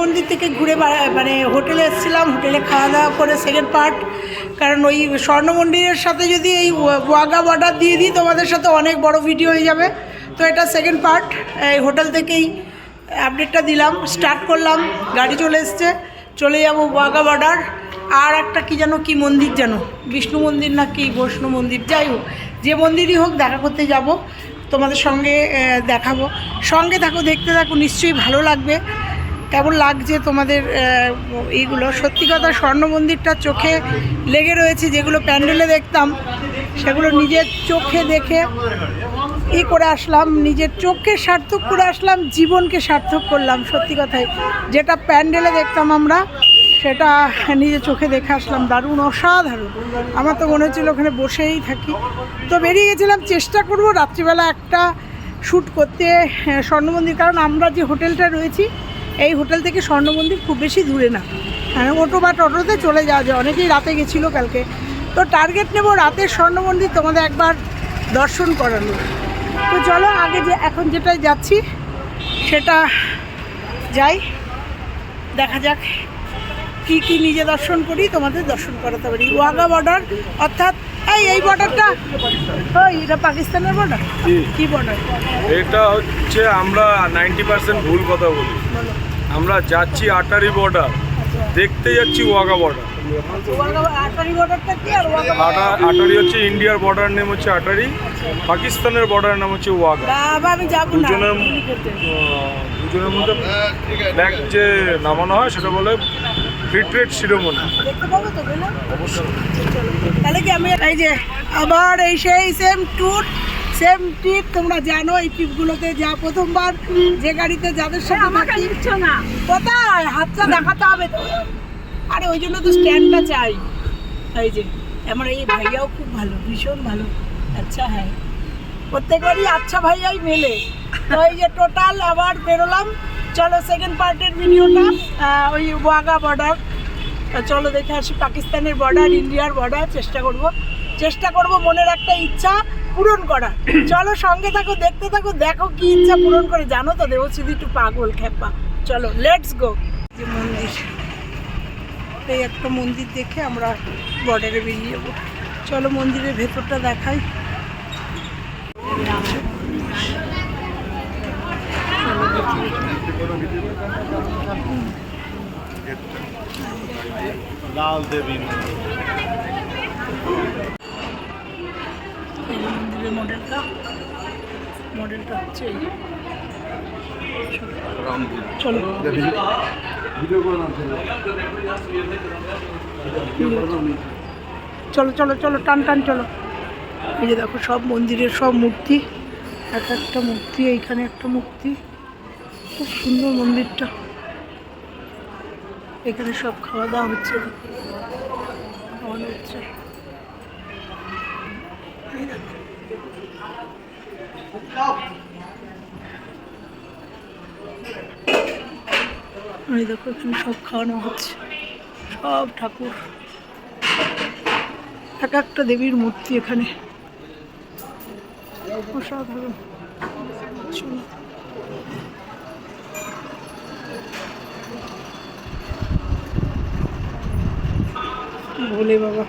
মন্দির থেকে ঘুরে মানে হোটেলে এসেছিলাম, হোটেলে খাওয়া দাওয়া করে সেকেন্ড পার্ট কারণ ওই স্বর্ণ মন্দিরের সাথে যদি এই ওয়াগা বর্ডার দিয়ে দিই, তোমাদের সাথে অনেক বড় ভিডিও হয়ে যাবে। তো এটা সেকেন্ড পার্ট এই হোটেল থেকেই আপডেটটা দিলাম স্টার্ট করলাম, গাড়ি চলে এসছে। চলে যাব ওয়াগা বর্ডার। আর একটা কি যেন, কি মন্দির যেন? বিষ্ণু মন্দির না কি বৈষ্ণু মন্দির? যাই হোক, যে মন্দিরই হোক, দেখা করতে যাব। তোমাদের সঙ্গে দেখাবো। সঙ্গে থাকো, দেখতে থাকো, নিশ্চয়ই ভালো লাগবে। কেমন লাগছে তোমাদের এইগুলো? সত্যি কথা স্বর্ণ মন্দিরটা চোখে লেগে রয়েছে যেগুলো প্যান্ডেলে দেখতাম সেগুলো নিজের চোখে দেখে ই করে আসলাম নিজের চোখকে সার্থক করে আসলাম জীবনকে সার্থক করলাম সত্যি কথাই। যেটা প্যান্ডেলে দেখতাম আমরা সেটা নিজের চোখে দেখে আসলাম দারুণ অসাধারণ। আমার তো মনে হচ্ছিল ওখানে বসেই থাকি। তো বেরিয়ে গেছিলাম চেষ্টা করব রাত্রিবেলা একটা শ্যুট করতে হ্যাঁ, স্বর্ণ মন্দির। কারণ আমরা যে হোটেলটা রয়েছি এই হোটেল থেকে স্বর্ণ মন্দির খুব বেশি দূরে না। হ্যাঁ অটো বা টোটোতে চলে যাওয়া যায়। অনেকেই রাতে গেছিল কালকে। তো টার্গেট নেব রাতের স্বর্ণ মন্দির, তোমাদের একবার দর্শন করানো তো চলো আগে যে এখন যেটাই যাচ্ছি, সেটা যাই। দেখা যাক কি কি নিজে দর্শন করি, তোমাদের দর্শন করাতে পারি। ওয়াগা বর্ডার অর্থাৎ এই এই বর্ডারটা ওই এটা পাকিস্তানের বর্ডার কি? বর্ডার এটা হচ্ছে আমরা নাইনটি পার্সেন্ট ভুল কথা বলি। আমরা যাচ্ছি আটারি বর্ডার দেখতে যাচ্ছি ওয়াগা বর্ডার আটারি হচ্ছে ইন্ডিয়ার বর্ডার নেম হচ্ছে আটারি। পাকিস্তানের বর্ডার নাম হচ্ছে ওয়াগা দুজনের দুজনের মধ্যে ব্যাগ যে নামানো হয় সেটা বলে ফিটরেট শিরোমণি। তাহলে কি আমি এই যে আবার এই সেই সেম ট্যুর সেম ট্রিপ তোমরা জানো এই ট্রিপগুলোতে যা প্রথমবার যে গাড়িতে যাদের সাথে আমাকে নিচ্ছ না। কোথায়? হাতটা দেখাতে হবে তো। আরে ওই জন্য তো স্ট্যান্ডটা চাই। এই যে আমার এই ভাইয়াও খুব ভালো ভীষণ ভালো। আচ্ছা হ্যাঁ। প্রত্যেকবারই আচ্ছা ভাইয়াই মেলে। এই যে টোটাল আবার বেরোলাম। চলো সেকেন্ড পার্টের ভিডিওটা ওই ওয়াগা বর্ডার চলো দেখে আসি পাকিস্তানের বর্ডার ইন্ডিয়ার বর্ডার চেষ্টা করব। চেষ্টা করব মনের একটা ইচ্ছা পূরণ করা চলো সঙ্গে থাকো, দেখতে থাকো, দেখো কি ইচ্ছা পূরণ করে। জানো তো দেবশ্রী একটু পাগল খেপা চলো লেটস গো যে মন্দির, এই একটা মন্দির দেখে আমরা বর্ডারে বেরিয়ে যাব। চলো মন্দিরের ভেতরটা দেখাই। লাল দেবী মন্দিরের মডেলটা মডেলটা হচ্ছে এই চলো চলো চলো চলো টান টান চলো। এই যে দেখো, সব মন্দিরের সব মূর্তি। এক একটা মূর্তি, এইখানে একটা মূর্তি। খুব সুন্দর মন্দিরটা। এখানে সব খাওয়া দাওয়া হচ্ছে। খাওয়ানো হচ্ছে। দেখো, এখানে সব খাওয়ানো হচ্ছে। সব ঠাকুর। এক একটা দেবীর মূর্তি এখানে। অসাধারণ। ভোলে বাবা।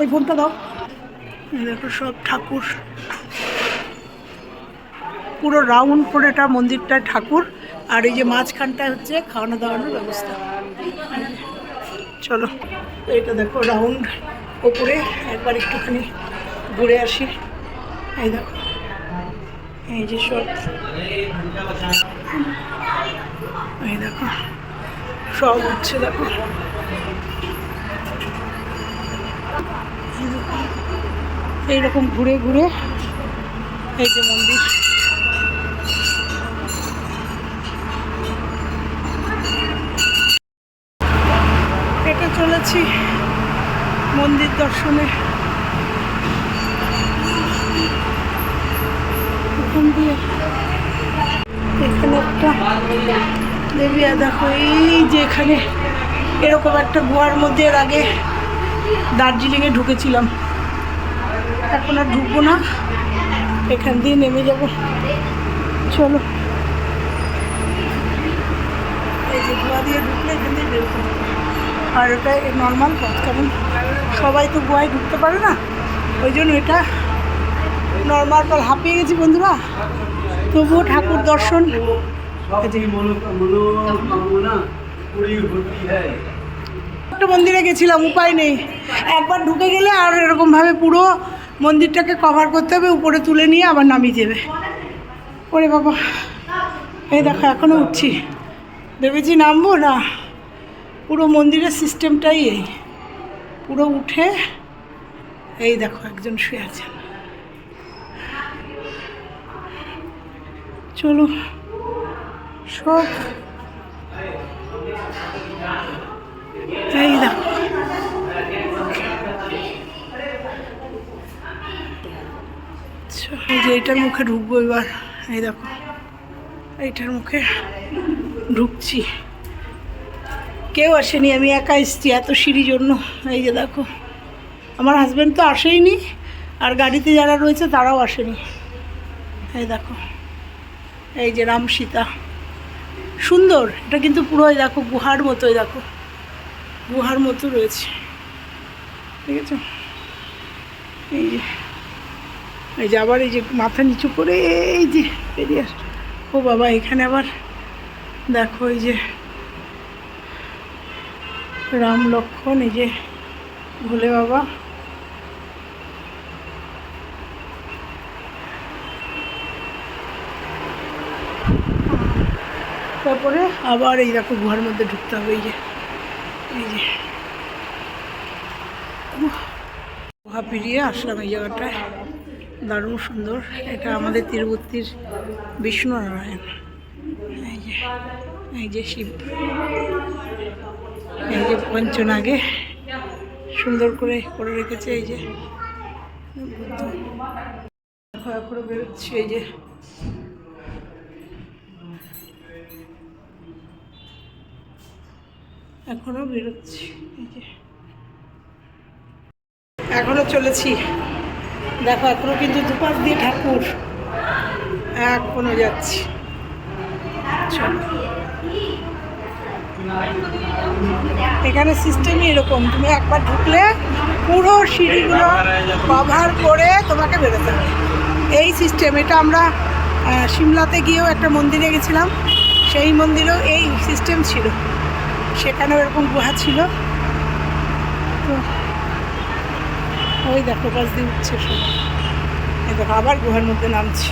ওই ফোনটা দাও। দেখো সব ঠাকুর। পুরো রাউন্ড করে এটা মন্দিরটা ঠাকুর। আর এই যে মাঝখানটা হচ্ছে খাওয়ানো দাওয়ানোর ব্যবস্থা। চলো। এটা দেখো রাউন্ড ওপরে, একবার একটুখানি ঘুরে আসি। এই দেখো, এই যে সব এই দেখো, সব হচ্ছে দেখো। এই দেখো। এইরকম ঘুরে ঘুরে এই যে মন্দির। চলেছি মন্দির দর্শনে। ওখান দিয়ে এখানে একটা দেবী দেখো এই যে এখানে এরকম একটা গুহার মধ্যে এর আগে দার্জিলিংয়ে ঢুকেছিলাম। এখন আর ঢুকবো না। এখান দিয়ে নেমে যাব। চলো। এই যে গোয়া দিয়ে ঢুকলে এখান দিয়ে বেরোতে। আর ওটা নর্মাল পথ কারণ সবাই তো গোয়ায় ঢুকতে পারে না। ওই জন্য এটা নর্মাল পথ। হাঁপিয়ে গেছি বন্ধুরা। তবুও ঠাকুর দর্শন। একটা মন্দিরে গেছিলাম উপায় নেই। একবার ঢুকে গেলে আর এরকমভাবে পুরো মন্দিরটাকে কভার করতে হবে উপরে তুলে নিয়ে আবার নামিয়ে দেবে। ওরে বাবা। এই দেখো এখনও উঠছি। ভেবেছি নামবো না। পুরো মন্দিরের সিস্টেমটাই এই। পুরো উঠে এই দেখো একজন শুয়ে আছেন চলো, সব এই দেখো। এই যে এইটার মুখে ঢুকবো এবার। এই দেখো, এইটার মুখে ঢুকছি। কেউ আসেনি, আমি একা এসছি এত সিঁড়ি জন্য। এই যে দেখো, আমার হাজব্যান্ড তো আসেইনি, আর গাড়িতে যারা রয়েছে তারাও আসেনি। এই দেখো, এই যে রাম সীতা সুন্দর, এটা কিন্তু পুরোই দেখো, গুহার মতোই দেখো। গুহার মতো রয়েছে। ঠিক আছে? এই যে এই যে আবার এই যে মাথা নিচু করে এই যে বেরিয়ে ও বাবা, এখানে আবার দেখো, এই যে রাম লক্ষ্মণ এই যে ভোলে বাবা। তারপরে আবার এই দেখো গুহার মধ্যে ঢুকতে হবে, এই যে এই যে। গুহা পেরিয়ে আসলাম এই জায়গাটায়। দারুণ সুন্দর, এটা আমাদের তিরুপতির বিষ্ণু নারায়ণ এই যে এই যে শিব। এই যে পঞ্চনাগে সুন্দর করে করে রেখেছে, এই যে। করে বেরোচ্ছে, এই যে। এখনও বেরোচ্ছি, এই যে। এখনও চলেছি। দেখো এখনও কিন্তু দুপাশ দিয়ে ঠাকুর। এখনও যাচ্ছি চলো। এখানে সিস্টেমই এরকম। তুমি একবার ঢুকলে পুরো সিঁড়িগুলো কভার করে তোমাকে বেরোতে হবে। এই সিস্টেম এটা আমরা সিমলাতে গিয়েও একটা মন্দিরে গেছিলাম। সেই মন্দিরেও এই সিস্টেম ছিল। সেখানেও এরকম গুহা ছিল। তো ওই দেখো পাশ দিয়ে উঠছে সব। এই দেখো, আবার গুহার মধ্যে নামছি।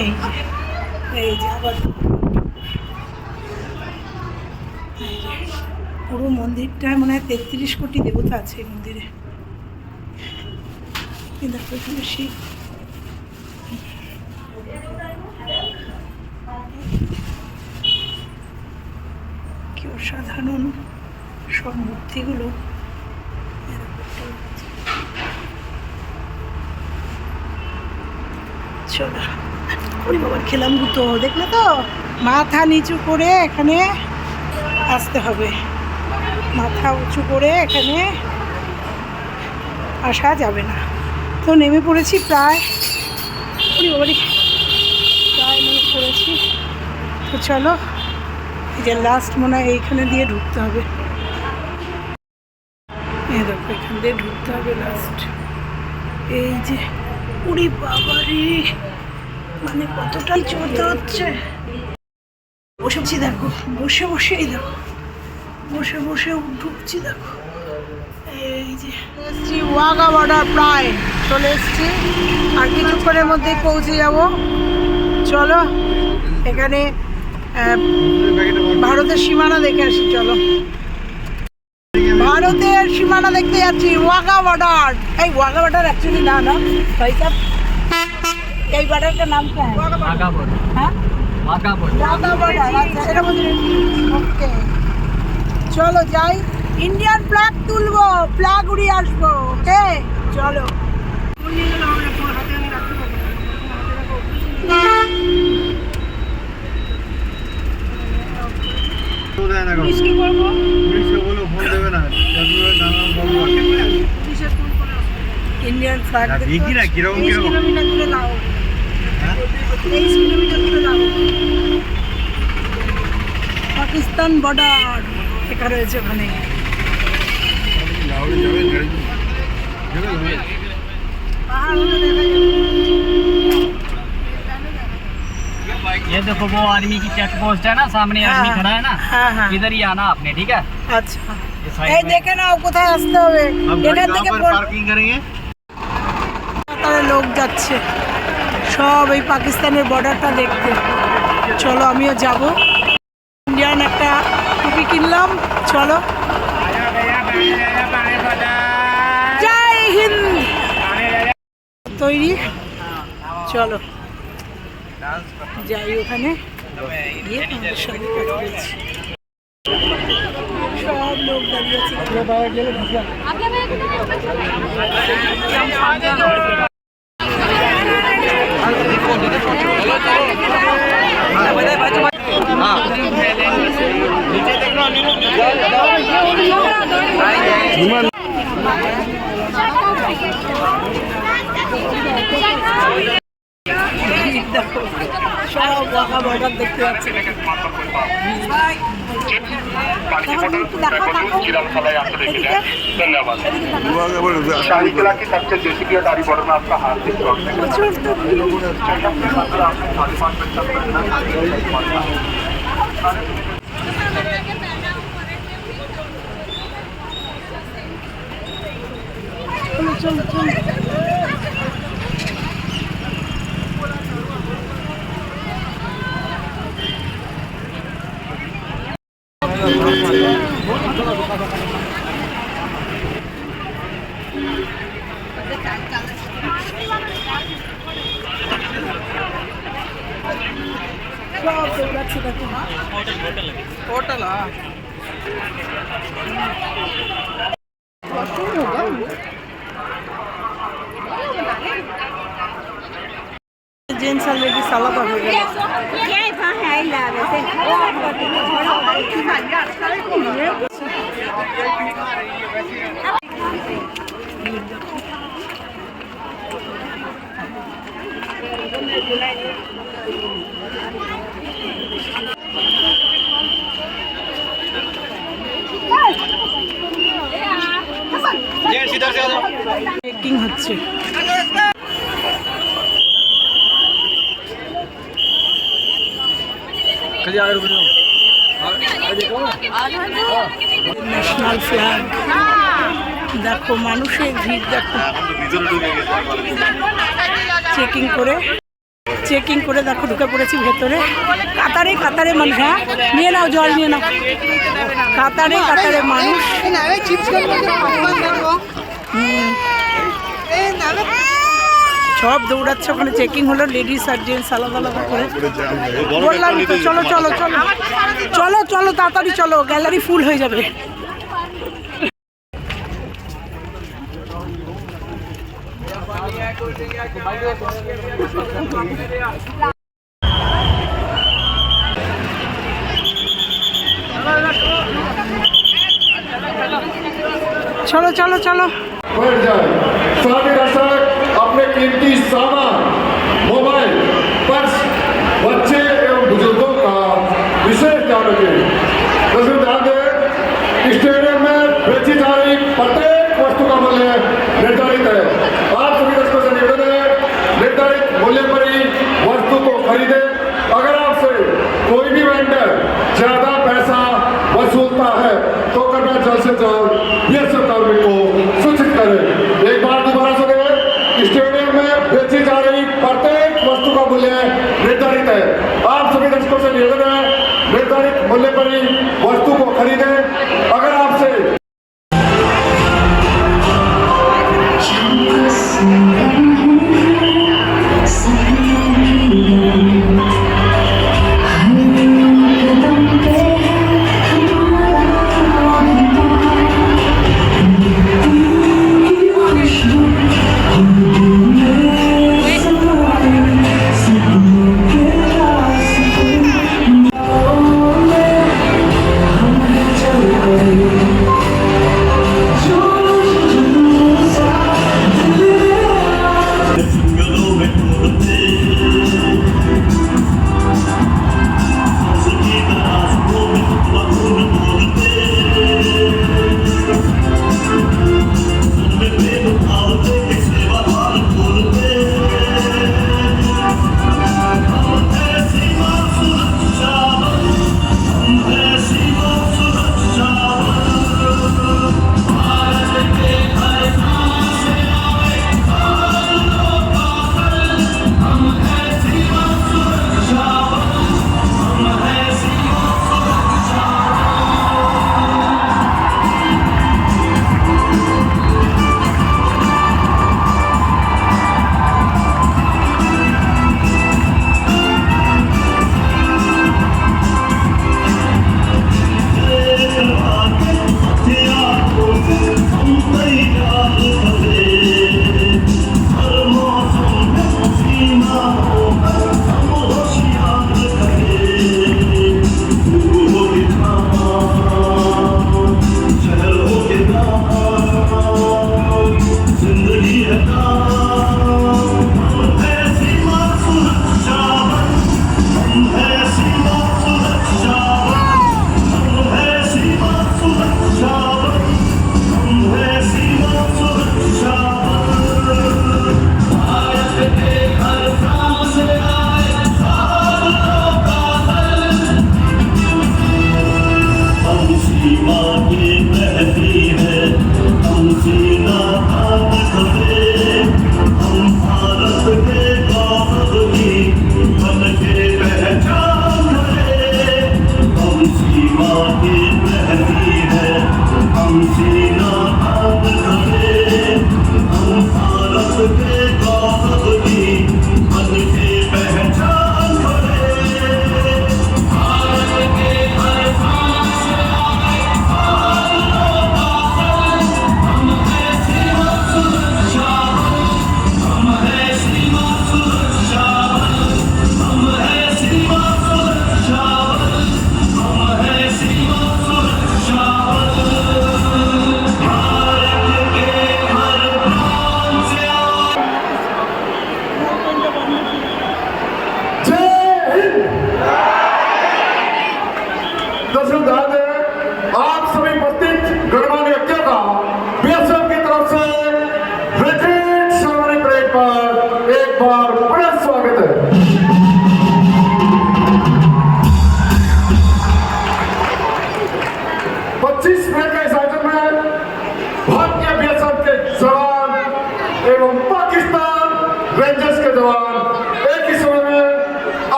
এই যে এই যে, আবার পুরো মন্দিরটায় মনে হয় তেত্রিশ কোটি দেবতা আছে এই মন্দিরে। দেখো এখানে সব মূর্তিগুলো। খেলাম গুতো, দেখলে তো? মাথা নিচু করে এখানে আসতে হবে। মাথা উঁচু করে এখানে আসা যাবে না। তো নেমে পড়েছি প্রায় প্রায় নেমে পড়েছি। তো চলো, এই যে লাস্ট মনে হয় এইখানে দিয়ে ঢুকতে হবে। দেখো, এখান দিয়ে ঢুকতে হবে লাস্ট এই যে, উড়ি বাবারি মানে কতটাই চলতে হচ্ছে বসে বসে দেখো, বসে বসে এই দেখো। বসে বসে ঢুকছি দেখো। এই যে। এসছি ওয়াগা বর্ডার প্রায় চলে এসছি। আর কিছুক্ষণের মধ্যেই পৌঁছে যাব। চলো এখানে ভারতের সীমানা দেখে আসি চলো। ভারতের সীমানা দেখতে যাচ্ছি ওয়াগা বর্ডার এই ওয়াগা বর্ডার অ্যাকচুয়ালি না না ভাই সাহেব এই বর্ডারটার নাম কি? ওয়াগা বর্ডার হ্যাঁ? Wagah border Wagah border okay চলো যাই। ইন্ডিয়ান ফ্ল্যাগ তুলবো ফ্ল্যাগ উড়িয়ে আসব ওকে চলো। ইন্ডিয়ান ফ্ল্যাগ না, দেখি না, কীরকম কীরকম। কিলোমিটার দূরে লাও তেইশ কিলোমিটার করে যাব পাকিস্তান বর্ডার লেখা রয়েছে ওখানে পাহাড় হলে দেখা যাবে। ये देखो वो आर्मी की चेक पोस्ट है ना सामने हाँ, आर्मी खड़ा है ना হ্যাঁ হ্যাঁ इधर ही आना आपने ठीक है আচ্ছা ये এই साइड में দেখে নাও কোথায় আসতে হবে हम এখান गाड़ी থেকে कहाँ पर পর- पार्किंग करेंगे তারা লোক যাচ্ছে সব এই পাকিস্তানের বর্ডারটা দেখতে চলো আমিও যাব ইন্ডিয়ান একটা টুপি কিনলাম, চলো। জয় হিন্দ! তৈরি। চলো। যাই ওখানে। গিয়ে তোমাদের সঙ্গে কথা বলছি। সব লোক দাঁড়িয়ে আছে। দেখো সব বাঘা বর্ডার দেখতে পাচ্ছি शाही किला की सबसे जैसे की अटारी बॉर्डर में आपका हार्दिक स्वागत है প্রচুর তো ভিড়। চলো চলো চলো সব দৌড়াচ্ছে দেখো জেন্টস আর লেডিস আলাদা হয়ে গেল চেকিং হচ্ছে। ন্যাশনাল ফ্ল্যাগ দেখো মানুষের ভিড় দেখো। চেকিং করে। চেকিং করে দেখো, ঢুকে পড়েছি ভেতরে। কাতারে কাতারে মানুষ হ্যাঁ? নিয়ে নাও, জল নিয়ে নাও। কাতারে কাতারে মানুষ। সব দৌড়াচ্ছে ওখানে চেকিং হলো লেডিস আর জেন্টস আলাদা আলাদা করে। বললাম তো, চলো চলো চলো। চলো চলো, তাড়াতাড়ি চলো গ্যালারি ফুল হয়ে যাবে। चलो चलो चलो। अपने कीमती सामान, मोबाइल, पर्स, बच्चे एवं बुज़ुर्गों का विशेष ध्यान रखें। ध्यान दें स्टेडियम में बेची जा रही प्रत्येक वस्तु का मूल्य निर्धारित है। मूल्य पर ही वस्तु को खरीदे। अगर आपसे कोई भी वेंडर ज़्यादा पैसा वसूलता है तो करना जल्द से जल्द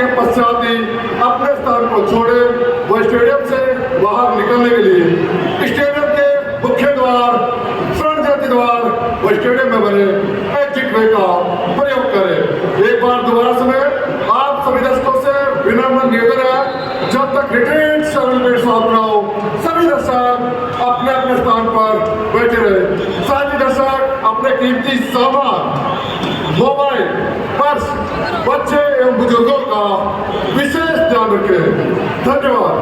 के पश्चात ही अपने स्थान को छोड़े वो स्टेडियम से बाहर निकलने के लिए स्टेडियम के मुख्य द्वार स्वर्ण जयंती द्वार वो स्टेडियम में बने। एग्जिट वे का प्रयोग करें। एक बार दोबारा सुने, आप सभी दर्शकों से विनम्र निवेदन है, जब तक रिट्रीट सेरेमनी समाप्त न हो, सभी दर्शक अपने अपने स्थान पर बैठे रहे। ही दर्शक, अपने कीमती सामान, मोबाइल, पर्स ಬಚ್ಚೆ ಎಂಬುದು ವಿಶೇಷ ಧ್ಯಾನಕ್ಕೆ ಧನ್ಯವಾದ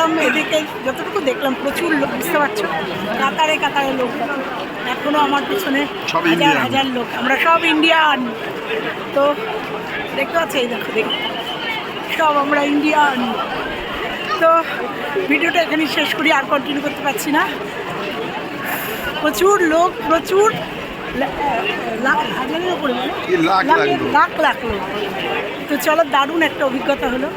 দেখলাম এদিকে যতটুকু দেখলাম প্রচুর লোক বুঝতে পারছ? কাতারে কাতারে লোক। এখনও আমার পিছনে হাজার হাজার লোক। আমরা সব ইন্ডিয়ান তো দেখতে পাচ্ছি এই দেখো দেখো। সব আমরা ইন্ডিয়ান তো ভিডিওটা এখানেই শেষ করি আর কন্টিনিউ করতে পারছি না। প্রচুর লোক প্রচুর লাখ লাখ লোক। তো চলো দারুণ একটা অভিজ্ঞতা হলো।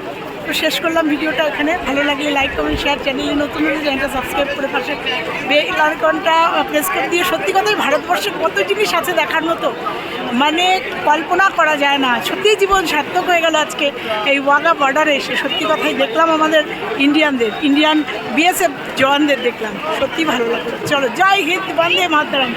তো শেষ করলাম ভিডিওটা এখানে। ভালো লাগলে লাইক কমেন্ট শেয়ার চ্যানেলে নতুন হলে চ্যানেলটা সাবস্ক্রাইব করে পাশে বেল আইকনটা প্রেস করে দিয়ে সত্যি কথাই ভারতবর্ষে কত জিনিস আছে দেখার মতো। মানে কল্পনা করা যায় না। সত্যিই জীবন সার্থক হয়ে গেল আজকে এই ওয়াগা বর্ডারে এসে। সত্যি কথাই দেখলাম আমাদের ইন্ডিয়ানদের ইন্ডিয়ান বিএসএফ জওয়ানদের দেখলাম। সত্যি ভালো লাগল। চলো, জয় হিন্দ, বন্দে মাতরম।